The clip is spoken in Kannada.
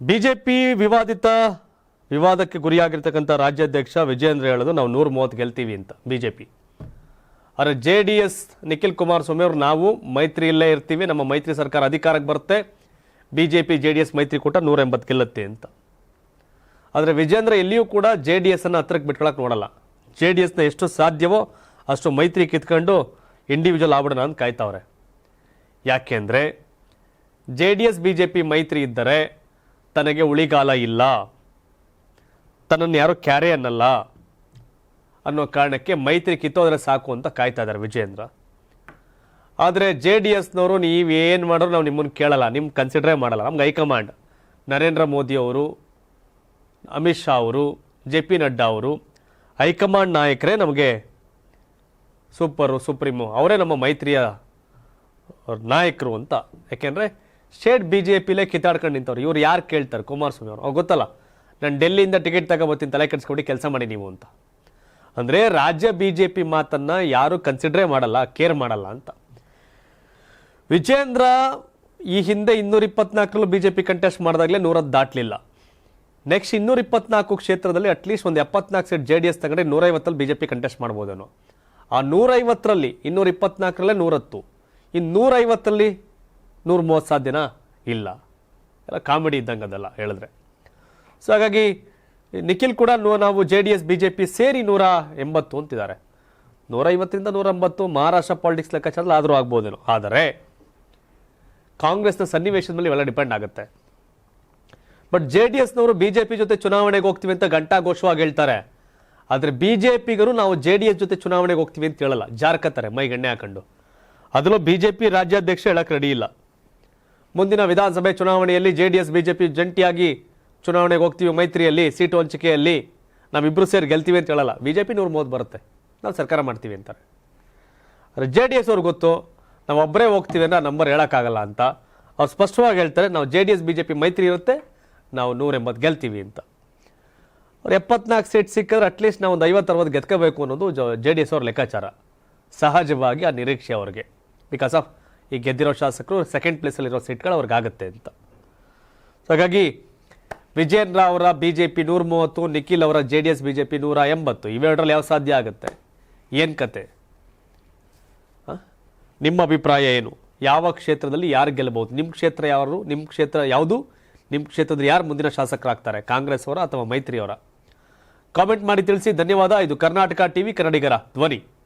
ಬಿಜೆಪಿ ವಿವಾದಿತ ವಿವಾದಕ್ಕೆ ಗುರಿಯಾಗಿರ್ತಕ್ಕಂಥ ರಾಜ್ಯಾಧ್ಯಕ್ಷ ವಿಜೇಂದ್ರ ಹೇಳೋದು ನಾವು ನೂರ ಮೂವತ್ತು ಗೆಲ್ತೀವಿ ಅಂತ ಬಿಜೆಪಿ. ಆದರೆ J D S Nikhil Kumaraswamy ಅವರು ನಾವು ಮೈತ್ರಿ ಇಲ್ಲೇ ಇರ್ತೀವಿ, ನಮ್ಮ ಮೈತ್ರಿ ಸರ್ಕಾರ ಅಧಿಕಾರಕ್ಕೆ ಬರುತ್ತೆ B J P J D S ಮೈತ್ರಿಕೂಟ ನೂರ ಎಂಬತ್ತು ಗೆಲ್ಲುತ್ತೆ ಅಂತ. ಆದರೆ ವಿಜೇಂದ್ರ ಎಲ್ಲಿಯೂ ಕೂಡ ಜೆ ಡಿ ಎಸ್ ಅನ್ನು ಹತ್ರಕ್ಕೆ ಬಿಟ್ಕೊಳಕ್ಕೆ ನೋಡಲ್ಲ. ಜೆ ಡಿ ಎಸ್ನ ಎಷ್ಟು ಸಾಧ್ಯವೋ ಅಷ್ಟು ಮೈತ್ರಿ ಕಿತ್ಕೊಂಡು ಇಂಡಿವಿಜುವಲ್ ಆಗ್ಬಿಡೋಣ ಅಂತ ಕಾಯ್ತಾವ್ರೆ. ಯಾಕೆಂದರೆ J D S, B J P ಮೈತ್ರಿ ಇದ್ದರೆ ತನಗೆ ಉಳಿಗಾಲ ಇಲ್ಲ. ತನ್ನನ್ನು ಯಾರು ಕ್ಯಾರೆ ಅನ್ನಲ್ಲ ಅನ್ನೋ ಕಾರಣಕ್ಕೆ ಮೈತ್ರಿ ಕಿತ್ತೋದ್ರೆ ಸಾಕು ಅಂತ ಕಾಯ್ತಾ ಇದ್ದಾರೆ ವಿಜೇಂದ್ರ ಆದರೆ ಜೆ ಡಿ ಎಸ್ನವರು ನೀವು ಏನು ಮಾಡೋರು ನಾವು ನಿಮ್ಮನ್ನು ಕೇಳಲ್ಲ ನಿಮ್ಮ ಕನ್ಸಿಡ್ರೇ ಮಾಡಲ್ಲ. ನಮ್ಗೆ ಹೈಕಮಾಂಡ್, ನರೇಂದ್ರ ಮೋದಿ ಅವರು, ಅಮಿತ್ ಶಾ ಅವರು, ಜೆ ಪಿ ನಡ್ಡಾ ಅವರು, ಹೈಕಮಾಂಡ್ ನಾಯಕರೇ ನಮಗೆ ಸೂಪರು, ಸುಪ್ರೀಮು, ಅವರೇ ನಮ್ಮ ಮೈತ್ರಿಯ ನಾಯಕರು ಅಂತ. ಯಾಕೆಂದರೆ ಸ್ಟೇಟ್ ಬಿ ಜೆ ಪಿಲೇ ಕಿತ್ತಾಡ್ಕೊಂಡು ನಿಂತವ್ರು. ಇವ್ರು ಯಾರು ಕೇಳ್ತಾರೆ? ಕುಮಾರಸ್ವಾಮಿ ಅವರು. ಅವ್ರು ಗೊತ್ತಲ್ಲ? ನಾನು ಡೆಲ್ಲಿಯಿಂದ ಟಿಕೆಟ್ ತಗೊಬತ್ತೀನಿ, ತಲೆ ಕೆಡಿಸ್ಕೊಂಡು ಕೆಲಸ ಮಾಡಿ ನೀವು ಅಂತ. ಅಂದರೆ ರಾಜ್ಯ ಬಿ ಜೆ ಪಿ ಮಾತನ್ನು ಯಾರೂ ಕನ್ಸಿಡ್ರೇ ಮಾಡಲ್ಲ ಕೇರ್ ಮಾಡಲ್ಲ ಅಂತ. ವಿಜೇಂದ್ರ ಈ ಹಿಂದೆ ಇನ್ನೂರ ಇಪ್ಪತ್ನಾಲ್ಕರಲ್ಲೂ ಬಿ ಜೆ ಪಿ ಕಂಟೆಸ್ಟ್ ಮಾಡಿದಾಗಲೇ ನೂರದ್ದು ದಾಟಲಿಲ್ಲ. ನೆಕ್ಸ್ಟ್ ಇನ್ನೂರ ಇಪ್ಪತ್ನಾಲ್ಕು ಕ್ಷೇತ್ರದಲ್ಲಿ ಅಟ್ಲೀಸ್ಟ್ ಒಂದು ಎಪ್ಪತ್ನಾಲ್ಕು ಸೀಟ್ ಜೆ ಡಿ ಎಸ್ ತಗೊಂಡ್ರೆ ನೂರೈವತ್ತಲ್ಲಿ ಬಿ ಜೆ ಪಿ ಕಂಟೆಸ್ಟ್ ಮಾಡ್ಬೋದೇನೋ. ಆ ನೂರೈವತ್ತರಲ್ಲಿ ಇನ್ನೂರ ಇಪ್ಪತ್ನಾಲ್ಕರಲ್ಲೇ ನೂರತ್ತು. ಇನ್ನು ನೂರೈವತ್ತರಲ್ಲಿ ನೂರ ಮೂವತ್ತು ದಿನ ಇಲ್ಲ. ಎಲ್ಲ ಕಾಮಿಡಿ ಇದ್ದಂಗೆ ಅದೆಲ್ಲ ಹೇಳಿದ್ರೆ. ಸೊ ಹಾಗಾಗಿ ನಿಖಿಲ್ ಕೂಡ ನಾವು J D S, B J P ಸೇರಿ ನೂರ ಎಂಬತ್ತು ಅಂತಿದ್ದಾರೆ. ನೂರೈವತ್ತರಿಂದ ನೂರ ಎಂಬತ್ತು ಮಹಾರಾಷ್ಟ್ರ ಪಾಲಿಟಿಕ್ಸ್ ಲೆಕ್ಕಾಚಾರದಲ್ಲಿ ಆದರೂ ಆಗ್ಬೋದೇನೋ. ಆದರೆ ಕಾಂಗ್ರೆಸ್ನ ಸನ್ನಿವೇಶದ ಮೇಲೆ ಇವೆಲ್ಲ ಡಿಪೆಂಡ್ ಆಗುತ್ತೆ. ಬಟ್ ಜೆ ಡಿ ಎಸ್ನವರು ಬಿ ಜೆ ಪಿ ಜೊತೆ ಚುನಾವಣೆಗೆ ಹೋಗ್ತೀವಿ ಅಂತ ಘಂಟಾಘೋಷವಾಗಿ ಹೇಳ್ತಾರೆ. ಆದರೆ ಬಿ ಜೆ ಪಿಗರು ನಾವು ಜೆ ಡಿ ಎಸ್ ಜೊತೆ ಚುನಾವಣೆಗೆ ಹೋಗ್ತೀವಿ ಅಂತ ಹೇಳಲ್ಲ. ಜಾರ್ಕತ್ತಾರೆ ಮೈಗೆಣ್ಣೆ ಹಾಕೊಂಡು. ಅದರಲ್ಲೂ ಬಿ ಜೆ ಪಿ ರಾಜ್ಯಾಧ್ಯಕ್ಷ ಹೇಳಕ್ಕೆ ರೆಡಿ ಇಲ್ಲ. ಮುಂದಿನ ವಿಧಾನಸಭೆ ಚುನಾವಣೆಯಲ್ಲಿ J D S B J P ಜಂಟಿಯಾಗಿ ಚುನಾವಣೆಗೆ ಹೋಗ್ತೀವಿ ಮೈತ್ರಿಯಲ್ಲಿ, ಸೀಟು ಹಂಚಿಕೆಯಲ್ಲಿ ನಾವಿಬ್ಬರು ಸೇರಿ ಗೆಲ್ತೀವಿ ಅಂತ ಹೇಳಲ್ಲ. ಬಿ ಜೆ ಪಿ ನೂರು ಮೂವತ್ತು ಬರುತ್ತೆ. ನಾವು ಸರ್ಕಾರ ಮಾಡ್ತೀವಿ ಅಂತಾರೆ. ಆದರೆ ಜೆ ಡಿ ಎಸ್ ಅವ್ರಿಗೆ ಗೊತ್ತು, ನಾವು ಒಬ್ಬರೇ ಹೋಗ್ತೀವಿ ಅಂದ್ರೆ ನಂಬರ್ ಹೇಳೋಕ್ಕಾಗಲ್ಲ ಅಂತ. ಅವ್ರು ಸ್ಪಷ್ಟವಾಗಿ ಹೇಳ್ತಾರೆ, ನಾವು J D S B J P ಮೈತ್ರಿ ಇರುತ್ತೆ, ನಾವು ನೂರ ಎಂಬತ್ತು ಗೆಲ್ತೀವಿ ಅಂತ. ಅವ್ರು ಎಪ್ಪತ್ನಾಲ್ಕು ಸೀಟ್ ಸಿಕ್ಕಿದ್ರೆ ಅಟ್ಲೀಸ್ಟ್ ನಾವು ಒಂದು ಐವತ್ತು, ಅರವತ್ತು ಗೆದ್ಕೋಬೇಕು ಅನ್ನೋದು ಜೆ ಡಿ ಎಸ್ ಅವ್ರ ಲೆಕ್ಕಾಚಾರ. ಸಹಜವಾಗಿ ಆ ನಿರೀಕ್ಷೆ ಅವ್ರಿಗೆ. ಬಿಕಾಸ್ ಆಫ್ ಈ ಗೆದ್ದಿರೋ ಶಾಸಕರು ಸೆಕೆಂಡ್ ಪ್ಲೇಸಲ್ಲಿರೋ ಸೀಟ್ಗಳು ಅವ್ರಿಗಾಗುತ್ತೆ ಅಂತ. ಸೊ ಹಾಗಾಗಿ ವಿಜೇಂದ್ರ ಅವರ ಬಿ ಜೆ ಪಿ ನೂರ ಮೂವತ್ತು ನಿಖಿಲ್ ಅವರ J D S B J P ನೂರ ಎಂಬತ್ತು, ಇವೆರಡರಲ್ಲಿ ಯಾವ ಸಾಧ್ಯ ಆಗುತ್ತೆ? ಏನು ಕತೆ? ನಿಮ್ಮ ಅಭಿಪ್ರಾಯ ಏನು? ಯಾವ ಕ್ಷೇತ್ರದಲ್ಲಿ ಯಾರು ಗೆಲ್ಲಬಹುದು ನಿಮ್ಮ ಕ್ಷೇತ್ರ ಯಾರು? ನಿಮ್ಮ ಕ್ಷೇತ್ರ ಯಾವುದು? ನಿಮ್ಮ ಕ್ಷೇತ್ರದಲ್ಲಿ ಯಾರು ಮುಂದಿನ ಶಾಸಕರಾಗ್ತಾರೆ? ಕಾಂಗ್ರೆಸ್ ಅವರ ಅಥವಾ ಮೈತ್ರಿಯವರ ಕಾಮೆಂಟ್ ಮಾಡಿ ತಿಳಿಸಿ. ಧನ್ಯವಾದ. ಇದು ಕರ್ನಾಟಕ ಟಿವಿ ಕನ್ನಡಿಗರ ಧ್ವನಿ.